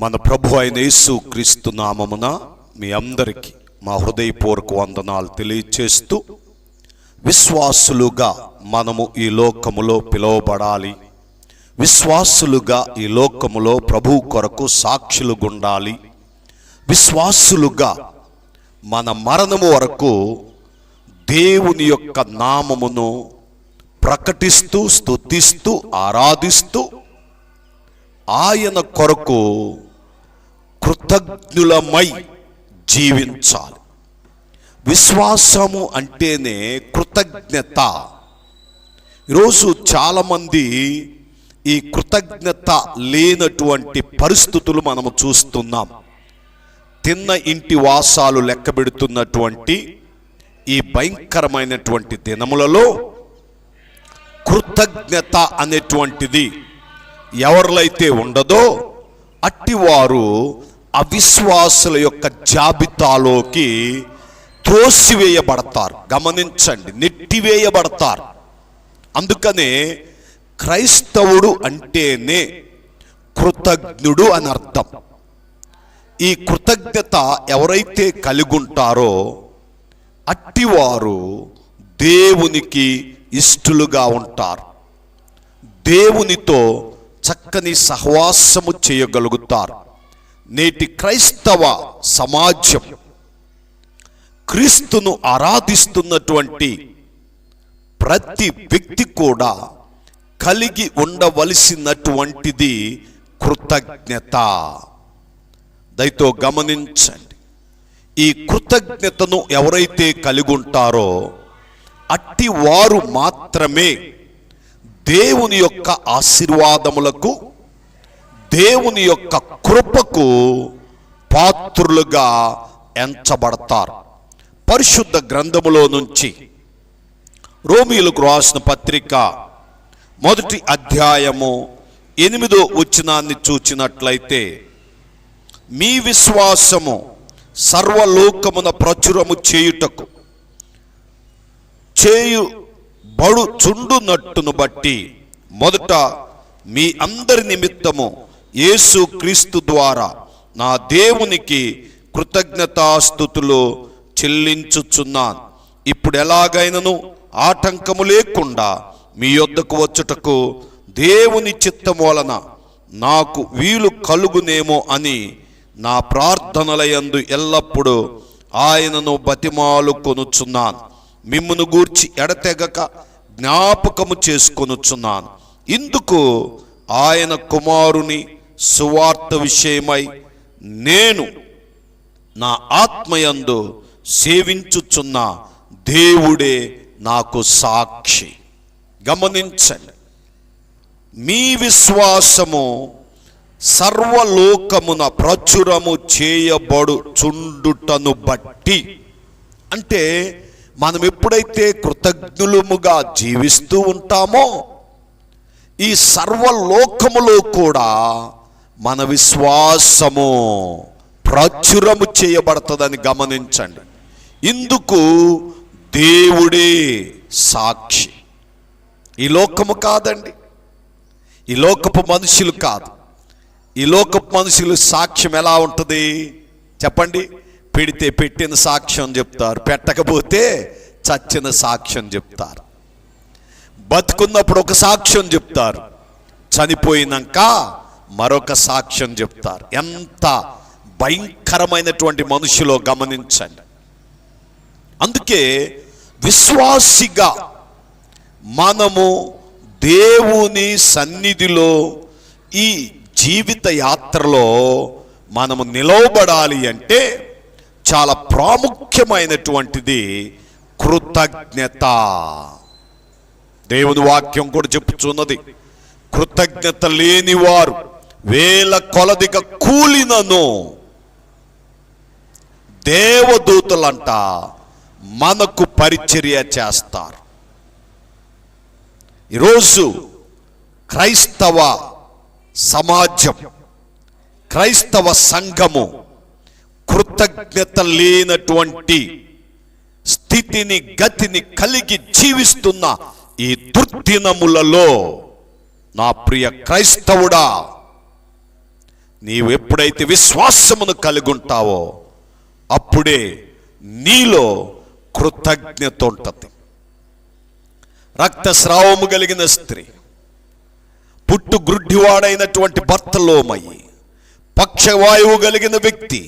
మన ప్రభు అయిన యేసు క్రీస్తు నామమున మీ అందరికీ మా హృదయపూర్వక వందనాలు తెలియచేస్తూ విశ్వాసులుగా మనము ఈ లోకములో పిలువబడాలి. విశ్వాసులుగా ఈ లోకములో ప్రభు కొరకు సాక్షులు గుండాలి. విశ్వాసులుగా మన మరణము వరకు దేవుని యొక్క నామమును ప్రకటిస్తూ స్తుతిస్తూ ఆరాధిస్తూ ఆయన కొరకు కృతజ్ఞులమై జీవించాలి. విశ్వాసము అంటేనే కృతజ్ఞత. ఈరోజు చాలామంది ఈ కృతజ్ఞత లేనటువంటి పరిస్థితులు మనము చూస్తున్నాం. తిన్న ఇంటి వాసాలు లెక్కబెడుతున్నటువంటి ఈ భయంకరమైనటువంటి దినములలో కృతజ్ఞత అనేటువంటిది ఎవరిలైతే ఉండదో అట్టివారు అవిశ్వాసుల యొక్క జాబితాలోకి త్రోసివేయబడతారు. గమనించండి నెట్టివేయబడతారు. అందుకనే క్రైస్తవుడు అంటేనే కృతజ్ఞుడు అని అర్థం. ఈ కృతజ్ఞత ఎవరైతే కలిగి ఉంటారో అట్టివారు దేవునికి ఇష్టలుగా ఉంటారు. దేవునితో చక్కని సహవాసము చేయగలుగుతారు. నేటి క్రైస్తవ సమాజం క్రీస్తును ఆరాధిస్తున్నటువంటి ప్రతి వ్యక్తి కూడా కలిగి ఉండవలసినటువంటిది కృతజ్ఞత. దయతో గమనించండి. ఈ కృతజ్ఞతను ఎవరైతే కలిగి ఉంటారో అట్టి వారు మాత్రమే దేవుని యొక్క ఆశీర్వాదములకు దేవుని యొక్క కృపకు పాత్రులుగా ఎంచబడతారు. పరిశుద్ధ గ్రంథములో నుంచి రోమిలకు రాసిన పత్రిక మొదటి అధ్యాయము ఎనిమిదో వచనాన్ని చూచినట్లయితే మీ విశ్వాసము సర్వలోకమున ప్రచురము చేయుటకు చేయు బడు చుండునట్టును బట్టి మొదట మీ అందరి నిమిత్తము యేసు క్రీస్తు ద్వారా నా దేవునికి కృతజ్ఞతాస్థుతులు చెల్లించుచున్నాను. ఇప్పుడు ఎలాగైనను ఆటంకము లేకుండా మీ యొద్దకు వచ్చుటకు దేవుని చిత్తము వలన నాకు వీలు కలుగునేమో అని నా ప్రార్థనలయందు ఎల్లప్పుడూ ఆయనను బతిమాలు కొనుచున్నాను. మిమ్మును గూర్చి ఎడతెగక జ్ఞాపకము చేసుకొనుచున్నాను. ఇందుకు ఆయన కుమారుని సువార్త విషయమై నేను నా ఆత్మయందు సేవించుచున్న దేవుడే నాకు సాక్షి. గమనించండి. మీ విశ్వాసము సర్వలోకమున ప్రచురము చేయబడు చుండుటను బట్టి అంటే మనం ఎప్పుడైతే కృతజ్ఞులముగా జీవిస్తూ ఉంటామో ఈ సర్వలోకములో కూడా మన విశ్వాసము ప్రచురము చేయబడుతుందని గమనించండి. ఇందుకు దేవుడే సాక్షి. ఈ లోకము కాదండి. ఈ లోకపు మనుషులు కాదు. ఈ లోకపు మనుషులు సాక్ష్యం ఎలా ఉంటుంది? చెప్పండి. పెడితే పెట్టిన సాక్ష్యం చెప్తారు. పెట్టకపోతే చచ్చిన సాక్ష్యం చెప్తారు. బతుకున్నప్పుడు ఒక సాక్ష్యం చెప్తారు. చనిపోయినాక మరొక సాక్ష్యం చెప్తారు. ఎంత భయంకరమైనటువంటి మనుషులో గమనించండి. అందుకే విశ్వాసిగా మనము దేవుని సన్నిధిలో ఈ జీవిత యాత్రలో మనము నిలవబడాలి అంటే చాలా ప్రాముఖ్యమైనటువంటిది కృతజ్ఞత. దేవుని వాక్యం కూడా చెప్పుచున్నది. కృతజ్ఞత లేనివారు వేల కొలదిగా కూలినను దేవదూతలంట మనకు పరిచర్య చేస్తారు. ఈరోజు క్రైస్తవ సమాజం క్రైస్తవ సంఘము కృతజ్ఞత లేనటువంటి స్థితిని గతిని కలిగి జీవిస్తున్న ఈ దుర్దినములలో నా ప్రియ క్రైస్తవుడా నీవు ఎప్పుడైతే విశ్వాసమును కలిగి ఉంటావో అప్పుడే నీలో కృతజ్ఞత ఉంటుంది. రక్తస్రావము కలిగిన స్త్రీ పుట్టు గ్రుడ్డివాడైనటువంటి భర్తలోమయ్యి పక్షవాయువు కలిగిన వ్యక్తి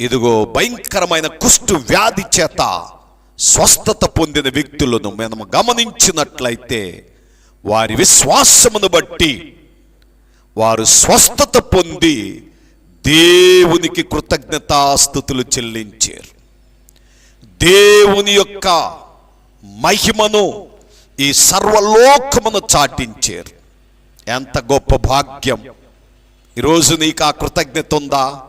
ఇదిగో భయంకరమైన కుష్టు వ్యాధి చేత స్వస్థత పొందిన వ్యక్తులను మనం గమనించినట్లయితే వారి విశ్వాసమును బట్టి వారు స్వస్థత పొంది దేవునికి కృతజ్ఞతాస్థుతులు చెల్లించారు. దేవుని యొక్క మహిమను ఈ సర్వలోకమును చాటించారు. ఎంత గొప్ప భాగ్యం. ఈరోజు నీకు ఆ కృతజ్ఞత ఉందా?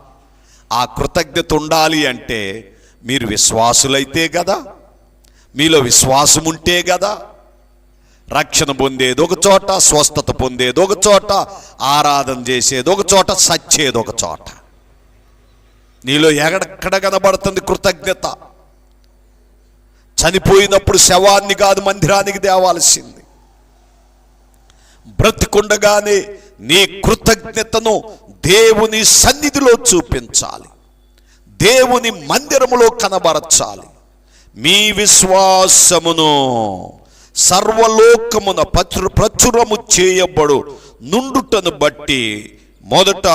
ఆ కృతజ్ఞత ఉండాలి అంటే మీరు విశ్వాసులైతే కదా మీలో విశ్వాసం ఉంటే కదా రక్షణ పొందేది ఒక చోట స్వస్థత పొందేది ఒక చోట ఆరాధన చేసేది ఒక చోట సచ్చేది ఒక చోట. నీలో ఎక్కడెక్కడ కనబడుతుంది కృతజ్ఞత? చనిపోయినప్పుడు శవాన్ని కాదు మందిరానికి తేవాల్సింది. బ్రతికుండగానే నీ కృతజ్ఞతను దేవుని సన్నిధిలో చూపించాలి. దేవుని మందిరములో కనబరచాలి. మీ విశ్వాసమును సర్వలోకమున ప్రచుర ప్రచురము చేయబడు నుండుటను బట్టి మొదట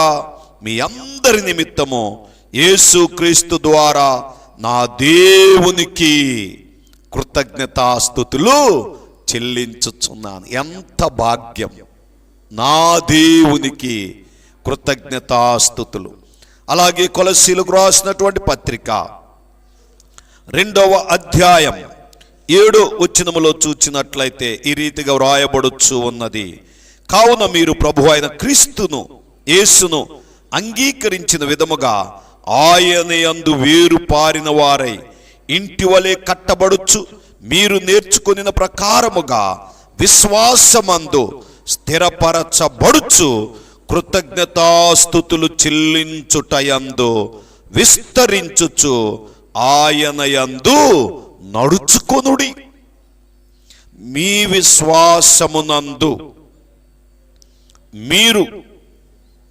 మీ అందరి నిమిత్తము యేసుక్రీస్తు ద్వారా నా దేవునికి కృతజ్ఞతాస్థుతులు చెల్లించుచున్నాను. ఎంత భాగ్యం! నా దేవునికి కృతజ్ఞతాస్థుతులు అలాగే కొలసీలకు రాసినటువంటి పత్రిక రెండవ అధ్యాయం. ఏడు వచ్చినములో చూచినట్లయితే ఈ రీతిగా వ్రాయబడుచు ఉన్నది. కావున మీరు ప్రభు అయిన క్రీస్తును యేసును అంగీకరించిన విధముగా ఆయన యందు వేరు పారిన వారై ఇంటి వలె కట్టబడుచు మీరు నేర్చుకొనిన ప్రకారముగా విశ్వాసమందు స్థిరపరచబడుచు కృతజ్ఞతాస్థుతులు చెల్లించుటయందు విస్తరించుచు ఆయన యందు నడుచుకొనుడి. మీ విశ్వాసమునందు మీరు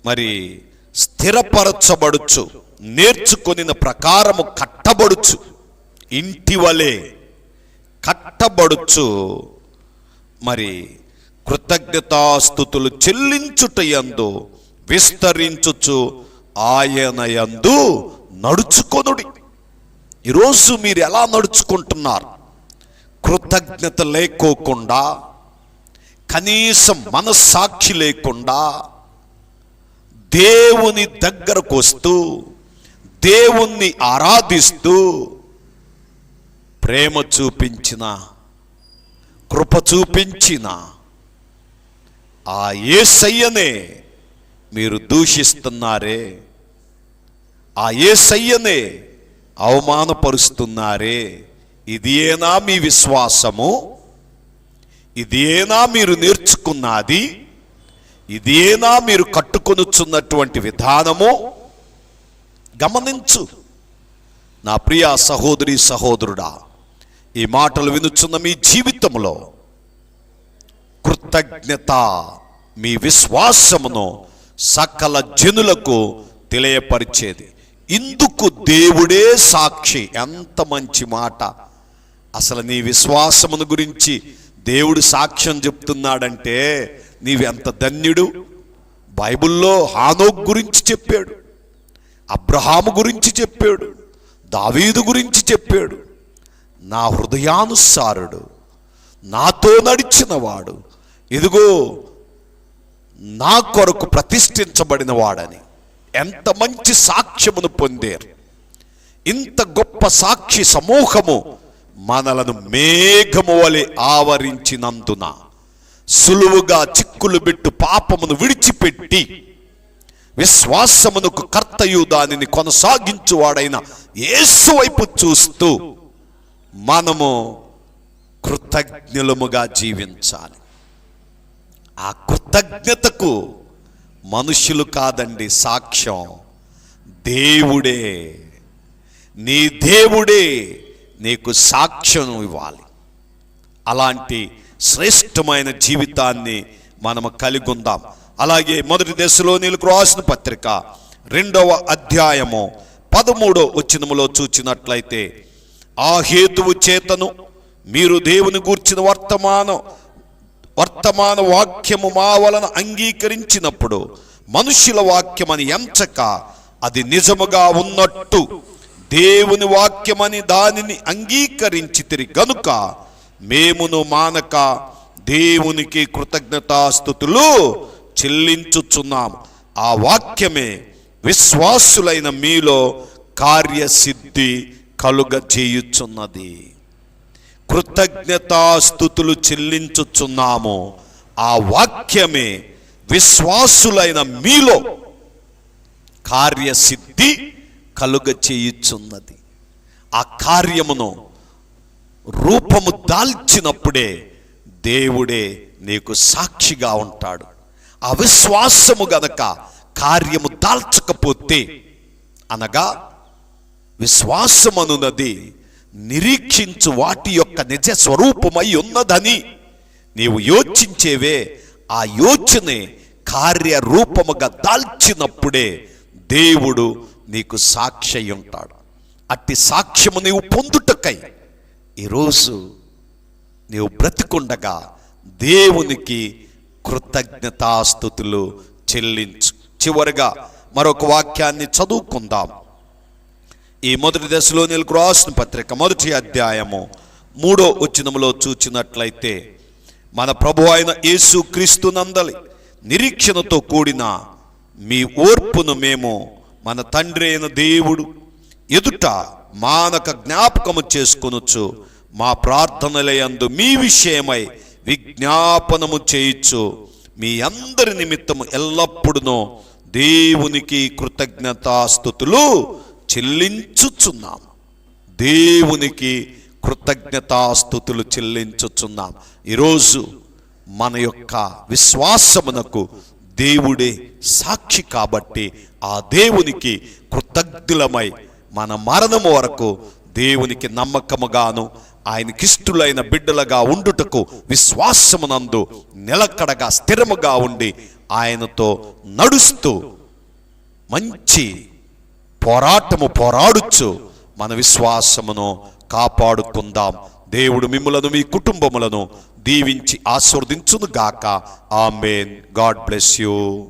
మరి స్థిరపరచబడుచు నేర్చుకొనిన ప్రకారము కట్టబడుచు ఇంటి వలె కట్టబడుచు మరి కృతజ్ఞతాస్థుతులు చెల్లించుటయందు విస్తరించుచు ఆయన యందు నడుచుకొనుడి. ఈరోజు మీరు ఎలా నడుచుకుంటున్నారు? కృతజ్ఞత లేకోకుండా కనీసం మనస్సాక్షి లేకుండా దేవుని దగ్గరకు వస్తూ దేవుణ్ణి ఆరాధిస్తూ ప్రేమ చూపించిన కృప చూపించిన ఆ ఏసయ్యనే మీరు దూషిస్తున్నారే. ఆ ఏసయ్యనే అవమానపరుస్తున్నారే. ఇదేనా మీ విశ్వాసము. ఇదేనా మీరు నేర్చుకున్నది. ఇదేనా మీరు కట్టుకొనుచున్నటువంటి విధానము. గమనించు. నా ప్రియ సహోదరి సహోదరుడా ఈ మాటలు వినుచున్న మీ జీవితంలో కృతజ్ఞత మీ విశ్వాసమును సకల జనులకు తెలియపరిచేది. ఇందుకు దేవుడే సాక్షి. ఎంత మంచి మాట. అసలు నీ విశ్వాసమును గురించి దేవుడు సాక్ష్యం చెప్తున్నాడంటే నీవెంత ధన్యుడు? బైబిల్లో హానోక్ గురించి చెప్పాడు. అబ్రహాము గురించి చెప్పాడు. దావీదు గురించి చెప్పాడు. నా హృదయానుసారుడు నాతో నడిచినవాడు ఇదిగో నా కొరకు ప్రతిష్ఠించబడిన వాడని ఎంత మంచి సాక్ష్యమును పొందారు. ఇంత గొప్ప సాక్షి సమూహము మనలను మేఘము వలె ఆవరించినందున సులువుగా చిక్కులు పెట్టు పాపమును విడిచిపెట్టి విశ్వాసమునకు కర్తయు దానిని కొనసాగించువాడైన యేసు వైపు చూస్తూ మనము కృతజ్ఞులముగా జీవించాలి. ఆ కృతజ్ఞతకు మనుషులు కాదండి సాక్ష్యం. దేవుడే. నీ దేవుడే నీకు సాక్ష్యం ఇవ్వాలి. అలాంటి శ్రేష్టమైన జీవితాన్ని మనము కలిగి ఉందాం అలాగే మొదటి దశలో నీళ్ళకు రాసిన పత్రిక రెండవ అధ్యాయము పదమూడో వచ్చినములో చూచినట్లయితే ఆ హేతువు చేతను మీరు దేవుని గూర్చిన వర్తమానం వర్తమాన వాక్యము మా వలన అంగీకరించినప్పుడు మనుష్యుల వాక్యమని ఎంచక అది నిజముగా ఉన్నట్టు. దేవుని వాక్యమని దానిని అంగీకరించితిరి గనుక మేమును మానక దేవునికి కృతజ్ఞతాస్థుతులు చెల్లించుచున్నాము. ఆ వాక్యమే విశ్వాసులైన మీలో కార్యసిద్ధి కలుగజేయుచున్నది. కృతజ్ఞతాస్థుతులు చెల్లించుచున్నాము. ఆ వాక్యమే విశ్వాసులైన మీలో కార్యసిద్ధి కలుగ చేయుచున్నది ఆ కార్యమును రూపము దాల్చినప్పుడే దేవుడే నీకు సాక్షిగా ఉంటాడు. ఆ విశ్వాసము గనక కార్యము దాల్చకపోతే అనగా విశ్వాసమనున్నది నిరీక్షించు వాటి యొక్క నిజ స్వరూపమై ఉన్నదని నీవు యోచించేవే. ఆ యోచనే కార్యరూపముగా దాల్చినప్పుడే దేవుడు నీకు సాక్షి ఉంటాడు. అట్టి సాక్ష్యము నీవు పొందుటకై ఈరోజు నీవు బ్రతికుండగా దేవునికి కృతజ్ఞతాస్థుతులు చెల్లించు. చివరిగా మరొక వాక్యాన్ని చదువుకుందాం. ఈ మొదటి దశలో నీకు రాసిన పత్రిక మొదటి అధ్యాయము మూడో వచ్చినములో చూచినట్లయితే మన ప్రభు అయిన యేసు క్రీస్తు నందలి నిరీక్షణతో కూడిన మీ ఓర్పును మేము మన తండ్రి అయిన దేవుడు ఎదుట మానక జ్ఞాపకము చేసుకొనొచ్చు మా ప్రార్థనలయందు మీ విషయమై విజ్ఞాపనము చేయొచ్చు మీ అందరి నిమిత్తము ఎల్లప్పుడూ దేవునికి కృతజ్ఞతాస్థుతులు చెల్లించుచున్నాం. దేవునికి కృతజ్ఞతాస్థుతులు చెల్లించుచున్నాం. ఈరోజు మన యొక్క విశ్వాసమునకు దేవుడే సాక్షి కాబట్టి ఆ దేవునికి కృతజ్ఞులమై మన మరణము వరకు దేవునికి నమ్మకముగాను ఆయనకిష్టులైన బిడ్డలుగా ఉండుటకు విశ్వాసమునందు నిలకడగా స్థిరముగా ఉండి ఆయనతో నడుస్తూ మంచి పోరాటము పోరాడుచు మన విశ్వాసమును కాపాడుకుందాం. దేవుడు మిమ్ములను మీ కుటుంబములను దీవించి ఆస్వర్దించును గాక ఆమెన్. God bless you.